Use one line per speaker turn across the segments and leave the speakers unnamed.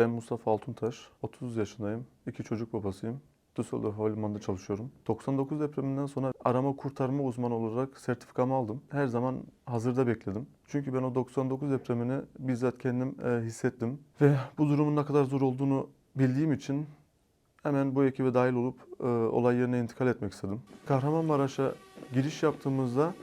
Ben Mustafa Altuntaş, 30 yaşındayım. İki çocuk babasıyım. Düsseldorf Havalimanı'nda çalışıyorum. 99 depreminden sonra arama kurtarma uzmanı olarak sertifikamı aldım. Her zaman hazırda bekledim. Çünkü ben o 99 depremini bizzat kendim e, hissettim. Ve bu durumun ne kadar zor olduğunu bildiğim için hemen bu ekibe dahil olup e, olay yerine intikal etmek istedim. Kahramanmaraş'a giriş yaptığımızda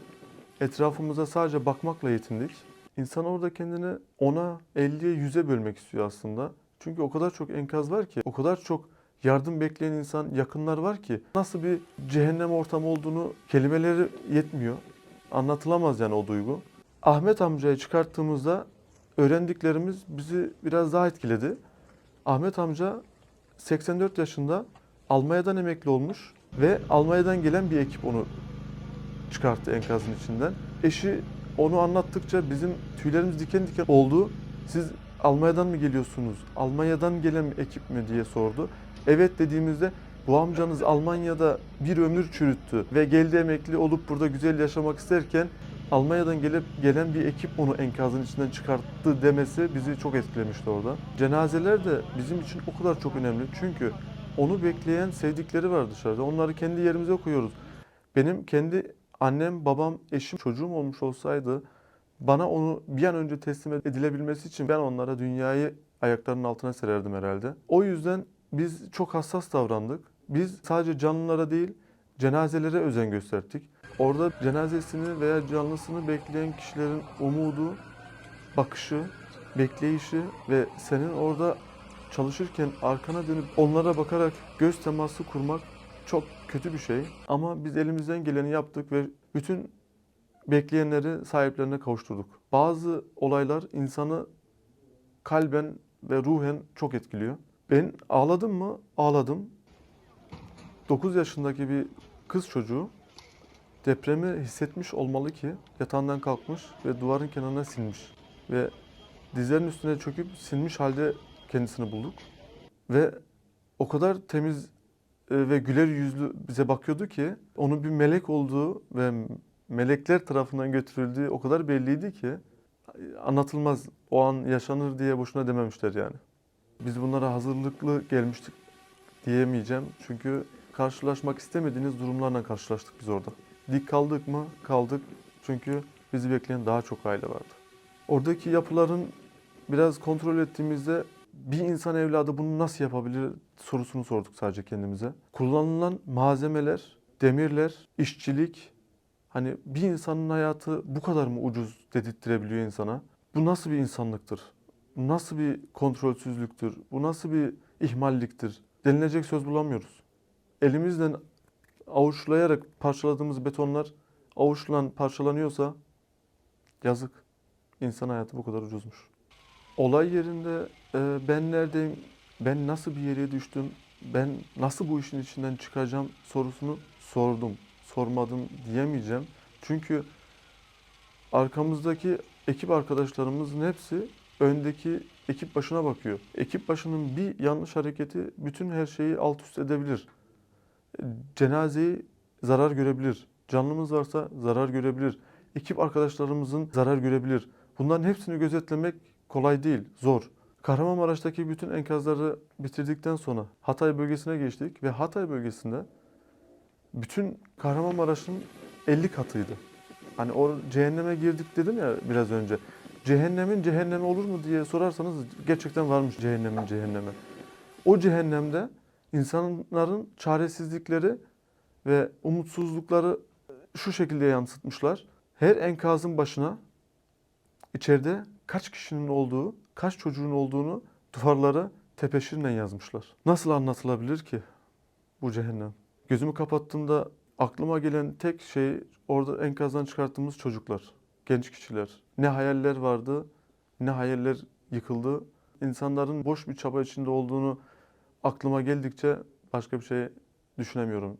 etrafımıza sadece bakmakla yetindik. İnsan orada kendini 10'a, 50'ye, 100'e bölmek istiyor aslında. Çünkü o kadar çok enkaz var ki, o kadar çok yardım bekleyen insan, yakınlar var ki nasıl bir cehennem ortamı olduğunu kelimeleri yetmiyor. Anlatılamaz yani o duygu. Ahmet amcayı çıkarttığımızda öğrendiklerimiz bizi biraz daha etkiledi. Ahmet amca 84 yaşında Almanya'dan emekli olmuş ve Almanya'dan gelen bir ekip onu çıkarttı enkazın içinden. Eşi onu anlattıkça bizim tüylerimiz diken diken oldu. Siz Almanya'dan mı geliyorsunuz? Almanya'dan gelen ekip mi diye sordu. Evet dediğimizde bu amcanız Almanya'da bir ömür çürüttü ve geldi emekli olup burada güzel yaşamak isterken Almanya'dan gelip gelen bir ekip onu enkazın içinden çıkarttı demesi bizi çok etkilemişti orada. Cenazeler de bizim için o kadar çok önemli. Çünkü onu bekleyen sevdikleri var dışarıda. Onları kendi yerimize koyuyoruz. Benim kendi annem, babam, eşim, çocuğum olmuş olsaydı bana onu bir an önce teslim edilebilmesi için ben onlara dünyayı ayaklarının altına sererdim herhalde. O yüzden biz çok hassas davrandık. Biz sadece canlılara değil cenazelere özen gösterdik. Orada cenazesini veya canlısını bekleyen kişilerin umudu, bakışı, bekleyişi ve senin orada çalışırken arkana dönüp onlara bakarak göz teması kurmak çok kötü bir şey. Ama biz elimizden geleni yaptık ve bütün bekleyenleri sahiplerine kavuşturduk. Bazı olaylar insanı kalben ve ruhen çok etkiliyor. Ben ağladım mı? Ağladım. 9 yaşındaki bir kız çocuğu depremi hissetmiş olmalı ki yatağından kalkmış ve duvarın kenarına silmiş. Ve dizlerinin üstüne çöküp silmiş halde kendisini bulduk. Ve o kadar temiz e, ve güler yüzlü bize bakıyordu ki onun bir melek olduğu ve melekler tarafından götürüldüğü o kadar belliydi ki anlatılmaz. O an yaşanır diye boşuna dememişler yani. Biz bunlara hazırlıklı gelmiştik diyemeyeceğim. Çünkü karşılaşmak istemediğiniz durumlarla karşılaştık biz orada. Dik kaldık mı? Kaldık. Çünkü bizi bekleyen daha çok aile vardı. Oradaki yapıların biraz kontrol ettiğimizde bir insan evladı bunu nasıl yapabilir sorusunu sorduk sadece kendimize. Kullanılan malzemeler, demirler, işçilik, hani bir insanın hayatı bu kadar mı ucuz dedirttirebiliyor insana? Bu nasıl bir insanlıktır? Bu nasıl bir kontrolsüzlüktür? Bu nasıl bir ihmalliktir? Denilecek söz bulamıyoruz. Elimizden avuçlayarak parçaladığımız betonlar avuçlan parçalanıyorsa yazık. İnsan hayatı bu kadar ucuzmuş. Olay yerinde e, ben neredeyim, ben nasıl bir yere düştüm, ben nasıl bu işin içinden çıkacağım sorusunu sordum. Sormadım diyemeyeceğim. Çünkü arkamızdaki ekip arkadaşlarımızın hepsi öndeki ekip başına bakıyor. Ekip başının bir yanlış hareketi bütün her şeyi alt üst edebilir. Cenazeyi zarar görebilir. Canlımız varsa zarar görebilir. Ekip arkadaşlarımızın zarar görebilir. Bunların hepsini gözetlemek kolay değil, zor. Kahramanmaraş'taki bütün enkazları bitirdikten sonra Hatay bölgesine geçtik ve Hatay bölgesinde bütün Kahramanmaraş'ın 50 katıydı. Hani o cehenneme girdik dedim ya biraz önce. Cehennemin cehennemi olur mu diye sorarsanız gerçekten varmış cehennemin cehennemi. O cehennemde insanların çaresizlikleri ve umutsuzlukları şu şekilde yansıtmışlar. Her enkazın başına içeride kaç kişinin olduğu, kaç çocuğun olduğunu duvarlara tepeşirle yazmışlar. Nasıl anlatılabilir ki bu cehennem? Gözümü kapattığımda aklıma gelen tek şey orada enkazdan çıkarttığımız çocuklar, genç kişiler. Ne hayaller vardı, ne hayaller yıkıldı. İnsanların boş bir çaba içinde olduğunu aklıma geldikçe başka bir şey düşünemiyorum.